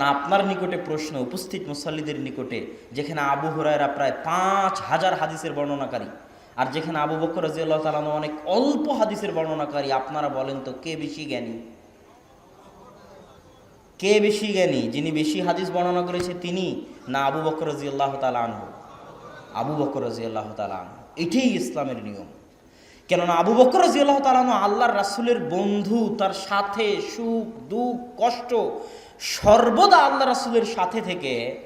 এখন আপনার নিকটে প্রশ্ন, উপস্থিত মুসল্লিদের নিকটে, যেখানে আবু হুরায়রা প্রায় পাঁচ হাজার হাদিসের বর্ণনাকারী, আর যেখানে আবু বকর রাজিউল্লাহ তালানো অনেক অল্প হাদিসের বর্ণনাকারী, আপনারা বলেন তো কে বেশি জ্ঞানী? কে বেশি জ্ঞানী? যিনি বেশি হাদিস বর্ণনা করেছে তিনি না আবু বকর রাজিউল্লাহ তালা আনহু? আবু বকর রাজিউল্লাহ তালা আনহু। এটাই ইসলামের নিয়ম। কেননা আবু বকর রাজিউল্লাহ তালানু আল্লাহর রাসুলের বন্ধু, তার সাথে সুখ, দুঃখ, কষ্ট সর্বদা আল্লাহ রাসুলের সাথে থেকে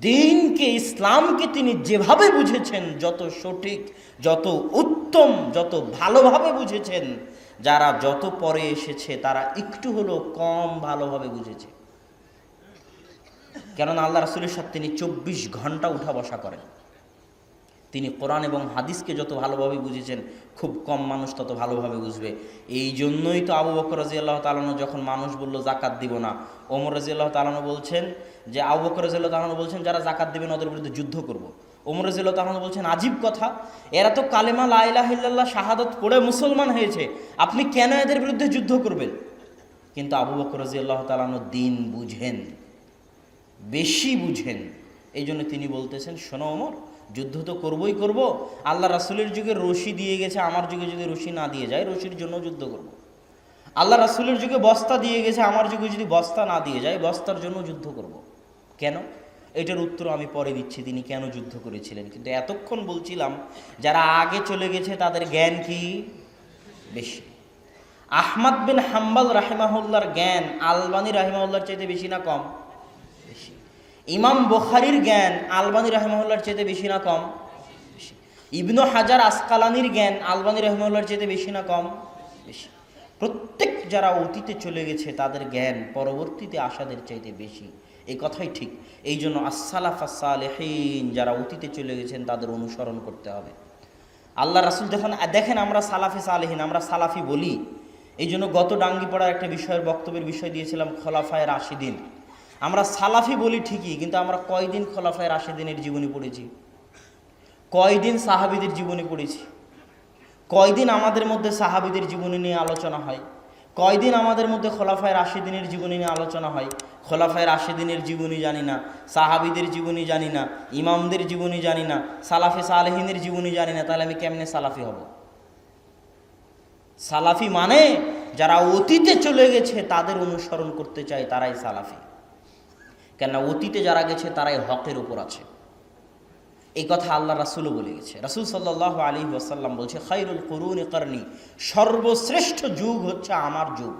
দিনকে, ইসলামকে তিনি যেভাবে বুঝেছেন, যত সঠিক, যত উত্তম, যত ভালোভাবে বুঝেছেন, যারা যত পরে এসেছে, তারা একটু হলেও কম ভালোভাবে বুঝেছে। কেননা আল্লাহ রাসুলের সাথে তিনি চব্বিশ ঘণ্টা উঠা বসা করেন। তিনি কোরআন এবং হাদিসকে যত ভালোভাবে বুঝেছেন, খুব কম মানুষ তত ভালোভাবে বুঝবে। এই জন্যই তো আবু বকর রাজি আল্লাহ তালানো যখন মানুষ বলল, জাকাত দিব না। ওমর রাজি আল্লাহ তালানো বলছেন যে, আবু বকর রাজি আল্লাহ তালানো বলছেন, যারা জাকাত দিবেন ওদের বিরুদ্ধে যুদ্ধ করব। ওমর রাজি আল্লাহ তালানো বলছেন, আজীব কথা। এরা তো কালেমা লাইলাহিল্লাহ শাহাদত পড়ে মুসলমান হয়েছে। আপনি কেন এদের বিরুদ্ধে যুদ্ধ করবেন? কিন্তু আবু বকর রাজি আল্লাহ তালানো দিন বুঝেন, বেশি বুঝেন। এই জন্য তিনি বলতেছেন, শোনো ওমর যুদ্ধ তো করবই করব। আল্লাহ রাসুলের যুগে রশি দিয়ে গেছে, আমার যুগে যদি রশি না দিয়ে যায়, রশির জন্য যুদ্ধ করব। আল্লাহ রাসুলের যুগে বস্তা দিয়ে গেছে, আমার যুগে যদি বস্তা না দিয়ে যায়, বস্তার জন্য যুদ্ধ করব। কেন? এটার উত্তর আমি পরে দিচ্ছি, তিনি কেন যুদ্ধ করেছিলেন। কিন্তু এতক্ষণ বলছিলাম, যারা আগে চলে গেছে, তাদের জ্ঞান কি? বেশি। আহমদ বিন হাম্বাল রাহেমাহুল্লার জ্ঞান, আলবানী রাহিমাহুল্লার চাইতে বেশি না কম? ইমাম বোখারির জ্ঞান আলবানী রহমুল্লার চেয়ে বেশি না কম? ইবনু হাজার আসকালানির জ্ঞান আলবানী রহমুল্লার চেয়ে বেশি না কম? বেশি। প্রত্যেক যারা অতীতে চলে গেছে, তাদের জ্ঞান পরবর্তীতে আসাদের চাইতে বেশি। এই কথাই ঠিক। এই জন্য আসসালাফ আসালেহীন যারা অতীতে চলে গেছেন, তাদের অনুসরণ করতে হবে। আল্লাহ রাসুল যখন, দেখেন আমরা সালাফি সালেহীন, আমরা সালাফি বলি। এই জন্য গত ডাঙ্গি পড়ার একটা বিষয়ের বক্তব্যের বিষয় দিয়েছিলাম খোলাফায় রাশিদিন। আমরা সালাফি বলি ঠিকই, কিন্তু আমরা কয়দিন খোলাফায় রাশিদিনের জীবনী পড়েছি? কয়দিন সাহাবিদের জীবনী পড়েছি? কয়দিন আমাদের মধ্যে সাহাবিদের জীবনী নিয়ে আলোচনা হয়? কয়দিন আমাদের মধ্যে খোলাফায় রাশিদিনের জীবনী নিয়ে আলোচনা হয়? খোলাফায় রাশিদিনের জীবনী জানি না, সাহাবিদের জীবনী জানি না, ইমামদের জীবনী জানি না, সালাফে সালেহিনের জীবনী জানি না, তাহলে আমি কেমনে সালাফি হব? সালাফি মানে যারা অতীতে চলে গেছে, তাদের অনুসরণ করতে চায় তারাই সালাফি। কেননা অতীতে যারা গেছে, তারাই হকের উপর আছে। এই কথা আল্লাহ রাসুলও বলে গেছে। রাসুল সাল্লাহ আলী ওয়াসাল্লাম বলছে খাইরুল করুন করনি, সর্বশ্রেষ্ঠ যুগ হচ্ছে আমার যুগ।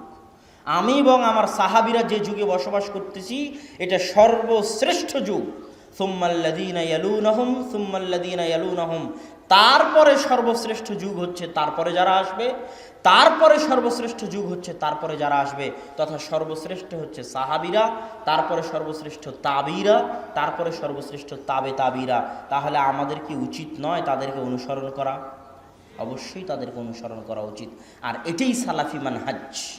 আমি এবং আমার সাহাবিরা যে যুগে বসবাস করতেছি, এটা সর্বশ্রেষ্ঠ যুগ। সুম্মাল্লাদিনা ইয়ালুনহম সুম্মাল্লাদিনা ইয়ালুনহম। তারপরে সর্বশ্রেষ্ঠ যুগ হচ্ছে তারপরে যারা আসবে, তারপরে সর্বশ্রেষ্ঠ যুগ হচ্ছে তারপরে যারা আসবে, তথা সর্বশ্রেষ্ঠ হচ্ছে সাহাবিরা, তারপরে সর্বশ্রেষ্ঠ তাবিরা, তারপরে সর্বশ্রেষ্ঠ তাবে তাবিরা। তাহলে আমাদের কি উচিত নয় তাদেরকে অনুসরণ করা? অবশ্যই তাদেরকে অনুসরণ করা উচিত। আর এটাই সালাফি মানহাজ।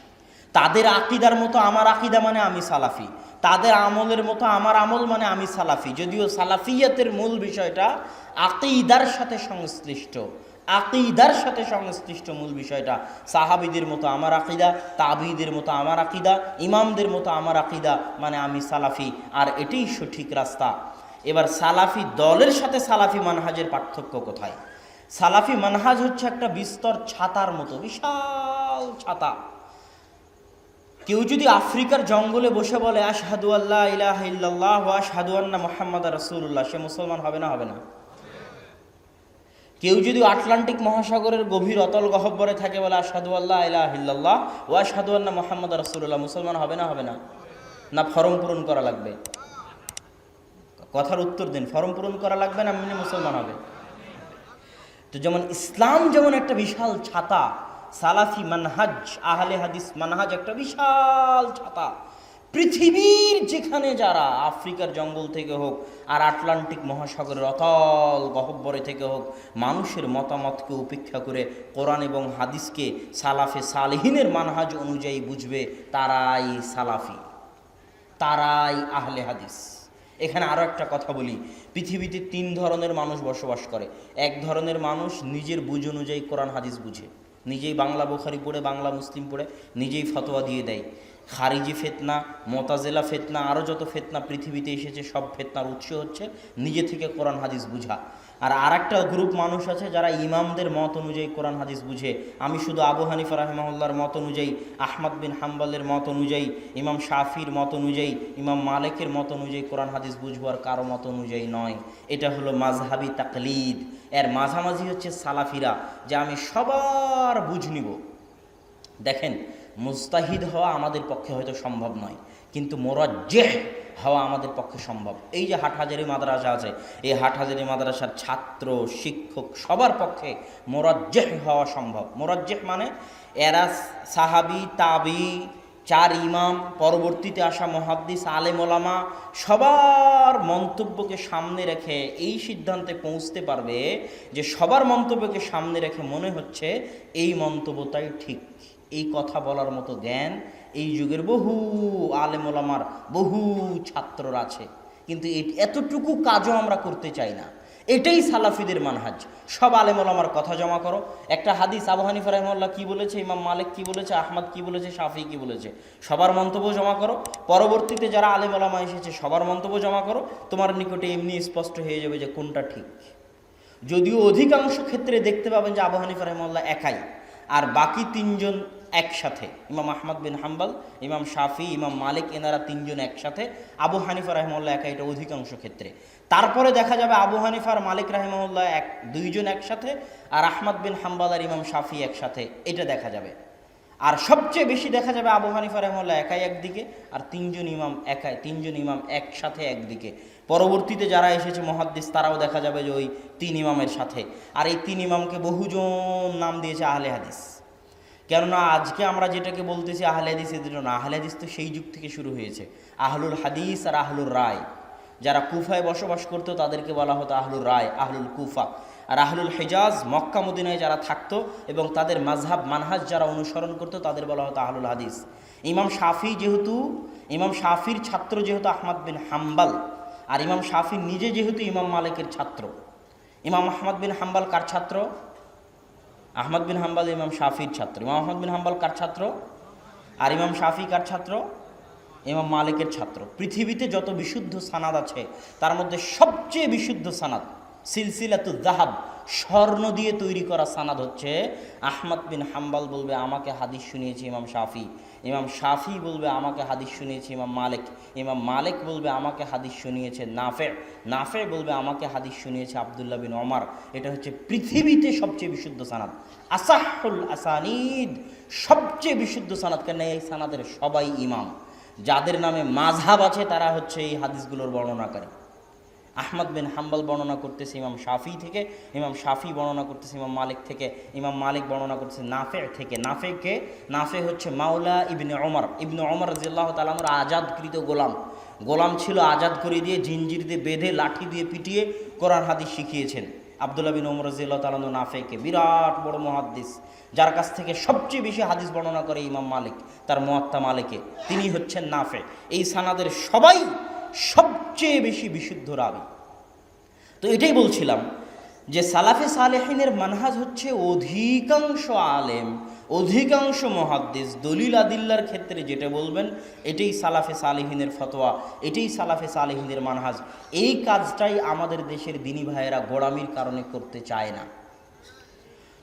তাদের আকিদার মতো আমার আকিদা মানে আমি সালাফি। তাদের আমলের মতো আমার আমল মানে আমি সালাফি। যদিও সালাফিয়াতের মূল বিষয়টা আকিদার সাথে সংশ্লিষ্ট। আকিদার সাথে সংশ্লিষ্ট মূল বিষয়টা সাহাবিদের মতো আমার আকিদা, তাবিদের মতো আমার আকিদা, ইমামদের মতো আমার আকিদা মানে আমি সালাফি। আর এটাই সঠিক রাস্তা। এবার সালাফি দলের সাথে সালাফি মানহাজের পার্থক্য কোথায়? সালাফি মানহাজ হচ্ছে একটা বিস্তর ছাতার মতো, বিশাল ছাতা। কেউ যদি আফ্রিকার জঙ্গলে বসে বলে, আশহাদু আল্লাহ ইলাহ আশহাদু আন্না মোহাম্মদ রাসূলুল্লাহ সে মুসলমান হবে না হবে না। কেউ যদি আটলান্টিক মহাসাগরের গভীর অতল গহব্বরে থাকে বলে, আশহাদু আল্লাহ ইলাহ ইল্লাল্লাহ ও আশহাদু আন্না মোহাম্মদ রাসূলুল্লাহ মুসলমান হবে না হবে না। না, ফরম পূরণ করা লাগবে। কথার উত্তর দিন, ফরম পূরণ করা লাগবে না মুসলমান হবে। তো যেমন ইসলাম যেমন একটা বিশাল ছাতা সালাফি মানহাজ, আহলে হাদিস মানহাজ একটা বিশাল ছাতা। পৃথিবীর যেখানে যারা, আফ্রিকার জঙ্গল থেকে হোক, আর আটলান্টিক মহাসাগরের অতল গহব্বরে থেকে হোক, মানুষের মতামতকে উপেক্ষা করে কোরআন এবং হাদিসকে সালাফে সালেহিনের মানহাজ অনুযায়ী বুঝবে, তারাই সালাফি, তারাই আহলে হাদিস। এখানে আরও একটা কথা বলি, পৃথিবীতে তিন ধরনের মানুষ বসবাস করে। এক ধরনের মানুষ নিজের বুঝ অনুযায়ী কোরআন, হাদিস বুঝে। নিজেই বাংলা বোখারি পড়ে, বাংলা মুসলিম পড়ে, নিজেই ফতোয়া দিয়ে দেয়। খারিজি ফেতনা, মতাজেলা ফেতনা আরও যত ফেতনা পৃথিবীতে এসেছে, সব ফেতনার উৎস হচ্ছে নিজে থেকে কোরআন, হাদিস বুঝা। আর আরেকটা গ্রুপ মানুষ আছে যারা ইমামদের মত অনুযায়ী কোরআন, হাদিস বুঝে। আমি শুধু আবু হানিফা রাহমাহুল্লার মত অনুযায়ী, আহমদ বিন হাম্বালের মত অনুযায়ী, ইমাম শাফির মত অনুযায়ী, ইমাম মালিকের মত অনুযায়ী কোরআন, হাদিস বুঝব আর কারও মত অনুযায়ী নয়। এটা হলো মাঝহাবি তাকলিদ। এর মাঝামাঝি হচ্ছে সালাফিরা, যে আমি সবার বুঝ নিব। দেখেন মুস্তাহিদ হওয়া আমাদের পক্ষে হয়তো সম্ভব নয়। কিন্তু মোরাজ্জেহ হওয়া আমাদের পক্ষে সম্ভব। এই যে হাটহাজারি মাদ্রাসা আছে, এই হাটহাজারি মাদ্রাসার ছাত্র, শিক্ষক সবার পক্ষে মোরাজ্জেহ হওয়া সম্ভব। মোরাজ্জেহ মানে এরা সাহাবি, তাবি, চার ইমাম, পরবর্তীতে আসা মহাদ্দিস, আলেম ওলামা সবার মন্তব্যকে সামনে রেখে এই সিদ্ধান্তে পৌঁছতে পারবে যে সবার মন্তব্যকে সামনে রেখে মনে হচ্ছে এই মন্তব্যটাই ঠিক। এই কথা বলার মতো জ্ঞান এই যুগের বহু আলেম ওলামার বহু ছাত্ররা আছে। কিন্তু এতটুকু কাজও আমরা করতে চাই না। এটাই সালাফিদের মানহাজ। সব আলেম ওলামার কথা জমা করো। একটা হাদিস আবু হানিফা রহমাল্লাহ কি বলেছে, ইমাম মালিক কি বলেছে, আহমদ কি বলেছে, শাফি কি বলেছে, সবার মন্তব্য জমা করো। পরবর্তীতে যারা আলেম ওলামা এসেছে, সবার মন্তব্য জমা করো। তোমার নিকটে এমনি স্পষ্ট হয়ে যাবে যে কোনটা ঠিক। যদিও অধিকাংশ ক্ষেত্রে দেখতে পাবেন যে আবু হানিফা রহমাল্লাহ একাই। আর বাকি তিনজন একসাথে। ইমাম আহমদ বিন হাম্বাল, ইমাম শাফি, ইমাম মালিক এনারা তিনজন একসাথে। আবু হানিফা রহমল্লা একা এটা অধিকাংশ ক্ষেত্রে। তারপরে দেখা যাবে আবু হানিফার মালিক রাহিমউল্লাহ এক, দুইজন একসাথে আর আহমদ বিন হাম্বাল আর ইমাম শাফি একসাথে। এটা দেখা যাবে। আর সবচেয়ে বেশি দেখা যাবে আবু হানিফা রহমল্লা একাই একদিকে আর তিনজন ইমাম একাই, তিনজন ইমাম একসাথে একদিকে। পরবর্তীতে যারা এসেছে মহাদ্দিস, তারাও দেখা যাবে যে ওই তিন ইমামের সাথে। আর এই তিন ইমামকে বহুজন নাম দিয়েছে আহলে হাদিস। কেননা আজকে আমরা যেটাকে বলতেছি আহলে হাদিস এদের না আহলে হাদিস তো সেই যুগ থেকে শুরু হয়েছে। আহলুল হাদিস আর আহলুর রায়। যারা কুফায় বসবাস করতো তাদেরকে বলা হতো আহলুর রায়, আহলুল কুফা। আর আহলুল হেজাজ মক্কা, মদিনায় যারা থাকতো এবং তাদের মাঝহাব মানহাজ যারা অনুসরণ করতো তাদের বলা হতো আহলুল হাদিস। ইমাম শাফি যেহেতু, ইমাম শাফির ছাত্র যেহেতু আহমদ বিন হাম্বাল, আর ইমাম শাফি নিজে যেহেতু ইমাম মালিকের ছাত্র। ইমাম আহমদ বিন হাম্বাল কার ছাত্র? আহমদ বিন হাম্বাল ইমাম শাফির ছাত্র। ইমাম আহমদ বিন হাম্বাল কার ছাত্র? আর ইমাম শাফি কার ছাত্র? ইমাম মালিকের ছাত্র। পৃথিবীতে যত বিশুদ্ধ সানাদ আছে, তার মধ্যে সবচেয়ে বিশুদ্ধ সানাদ সিলসিলাতু জাহাব স্বর্ণ দিয়ে তৈরি করা সানাদ হচ্ছে, আহমদ বিন হাম্বাল বলবে, আমাকে হাদিস শুনিয়েছে ইমাম শাফি। ইমাম শাফি বলবে, আমাকে হাদিস শুনিয়েছে ইমাম মালিক। ইমাম মালিক বলবে, আমাকে হাদিস শুনিয়েছে নাফে। নাফে বলবে, আমাকে হাদিস শুনিয়েছে আবদুল্লাহ বিন ওমর। এটা হচ্ছে পৃথিবীতে সবচেয়ে বিশুদ্ধ সানাদ। আসাহুল আসানিদ, সবচেয়ে বিশুদ্ধ সানাদ কেন? এই সানাদের সবাই ইমাম। যাদের নামে মাঝহাব আছে, তারা হচ্ছে এই হাদিসগুলোর বর্ণনাকারী। আহমদ বিন হাম্বাল বর্ণনা করতেছে ইমাম শাফি থেকে, ইমাম শাফি বর্ণনা করতেছে ইমাম মালিক থেকে, ইমাম মালিক বর্ণনা করতেছে নাফে থেকে। নাফেকে নাফে হচ্ছে মাওলা ইবনে অমর ইবনে ওমর রাজিয়াল্লাহ তালামর আজাদকৃত গোলাম। গোলাম ছিল আজাদ করে দিয়ে জিঞ্জির দিয়ে বেঁধে লাঠি দিয়ে পিটিয়ে কোরআন হাদিস শিখিয়েছেন। আবদুল্লাহ বিন ওমর রাজিয়াল্লাহ তালাম নাফেকে বিরাট বড় মহাদ্দিস। যার কাছ থেকে সবচেয়ে বেশি হাদিস বর্ণনা করে ইমাম মালিক, তার মোয়াত্তা মালিকে। তিনি হচ্ছেন নাফে। এই সানাদের সবাই সবচেয়ে বেশি বিশুদ্ধ রাবি। তো এটাই বলছিলাম যে সালাফে সালেহিনের মানহাজ হচ্ছে অধিকাংশ আলেম, অধিকাংশ মহাদ্দেশ দলিল আদিল্লার ক্ষেত্রে যেটা বলবেন, এটাই সালাফে সালেহিনের ফতোয়া, এটাই সালাফে সালেহিনের মানহাজ। এই কাজটাই আমাদের দেশের দিনী ভাইয়েরা গোড়ামির কারণে করতে চায় না।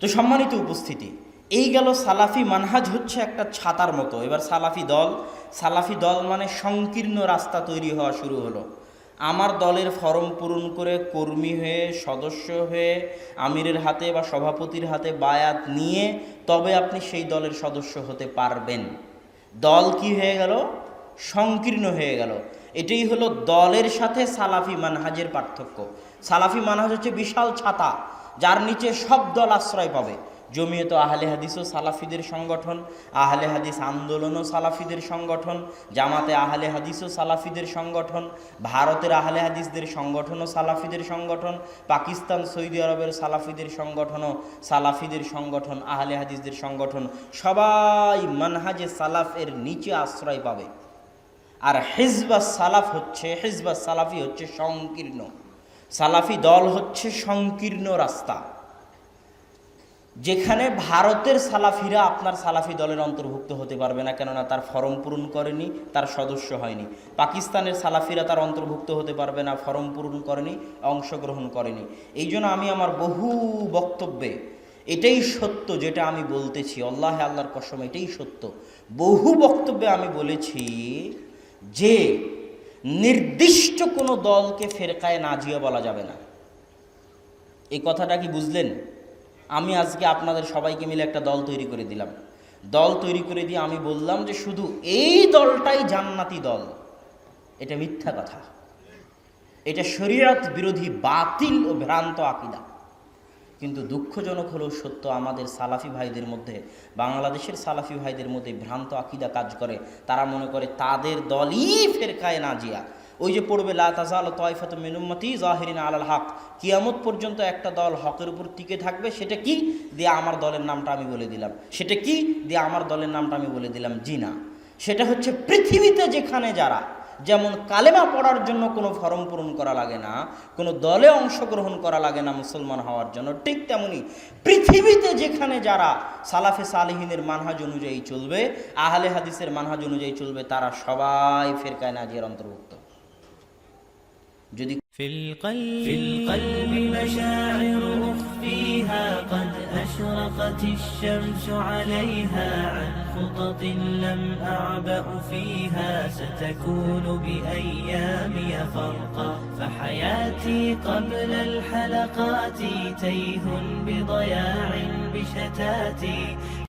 তো সম্মানিত উপস্থিতি এই গেল সালাফি মানহাজ হচ্ছে একটা ছাতার মতো। এবার সালাফি দল সালাফি দল মানে সংকীর্ণ রাস্তা তৈরি হওয়া শুরু হলো। আমার দলের ফর্ম পূরণ করে কর্মী হয়ে, সদস্য হয়ে, আমিরের হাতে বা সভাপতির হাতে বায়াত নিয়ে তবে আপনি সেই দলের সদস্য হতে পারবেন। দল কি হয়ে গেল? সংকীর্ণ হয়ে গেল। এটাই হলো দলের সাথে সালাফি মানহাজের পার্থক্য। সালাফি মানহাজ হচ্ছে বিশাল ছাতা, যার নিচে সব দল আশ্রয় পাবে। জমিয়ত আহলে হাদিসও সালাফিদের সংগঠন, আহলে হাদিস আন্দোলনও সালাফিদের সংগঠন, জামাতে আহলে হাদিসও সালাফিদের সংগঠন, ভারতের আহলে হাদিসদের সংগঠনও সালাফিদের সংগঠন, পাকিস্তান, সৌদি আরবের সালাফিদের সংগঠনও সালাফিদের সংগঠন, আহলে হাদিসদের সংগঠন। সবাই মানহাজে সালাফ এর নিচে আশ্রয় পাবে। আর হিজবা সালাফ হচ্ছে, হিজবা সালাফি হচ্ছে সংকীর্ণ। সালাফি দল হচ্ছে সংকীর্ণ রাস্তা। যেখানে ভারতের সালাফিরা আপনার সালাফি দলের অন্তর্ভুক্ত হতে পারবে না, কেননা তার ফরম পূরণ করেনি, তার সদস্য হয়নি। পাকিস্তানের সালাফিরা তার অন্তর্ভুক্ত হতে পারবে না, ফরম পূরণ করেনি, অংশগ্রহণ করেনি। এই জন্য আমি আমার বহু বক্তব্যে এটাই সত্য যেটা আমি বলতেছি, আল্লাহ আল্লাহর কসম এটাই সত্য। বহু বক্তব্যে আমি বলেছি যে নির্দিষ্ট কোনো দলকে ফেরকায় নাজিয়া বলা যাবে না। এই কথাটা কি বুঝলেন? আমি আজকে আপনাদের সবাইকে মিলে একটা দল তৈরি করে দিলাম। দল তৈরি করে দিয়ে আমি বললাম যে শুধু এই দলটাই জান্নাতি দল। এটা মিথ্যা কথা। এটা শরীয়ত বিরোধী বাতিল ও ভ্রান্ত আকিদা। কিন্তু দুঃখজনক হলেও সত্য, আমাদের সালাফি ভাইদের মধ্যে, বাংলাদেশের সালাফি ভাইদের মধ্যে ভ্রান্ত আকিদা কাজ করে। তারা মনে করে তাদের দলই ফেরকায় নাজিয়া। ওই যে পড়বে, লা তাজাল তয়ফাত মিনুম্মতি জাহিরিন আলাল হক। কিয়ামত পর্যন্ত একটা দল হকের উপর টিকে থাকবে, সেটা কি? দিয়ে আমার দলের নামটা আমি বলে দিলাম। সেটা কি? দিয়ে আমার দলের নামটা আমি বলে দিলাম জি না সেটা হচ্ছে পৃথিবীতে যেখানে যারা, যেমন কালেমা পড়ার জন্য কোনো ফর্ম পূরণ করা লাগে না, কোনো দলে অংশগ্রহণ করা লাগে না মুসলমান হওয়ার জন্য, ঠিক তেমনি পৃথিবীতে যেখানে যারা সালাফে সালিহিনের মানহাজ অনুযায়ী চলবে, আহলে হাদিসের মানহাজ অনুযায়ী চলবে, তারা সবাই ফেরকায় নাজিয়ার অন্তর্ভুক্ত। যদি في القلب, في القلب مشاعر أخفيها قد أشرقت الشمس عليها عن خطط لم أعبأ فيها ستكون بأيامي فرقا فحياتي قبل الحلقات تيه بضياع بشتاتي.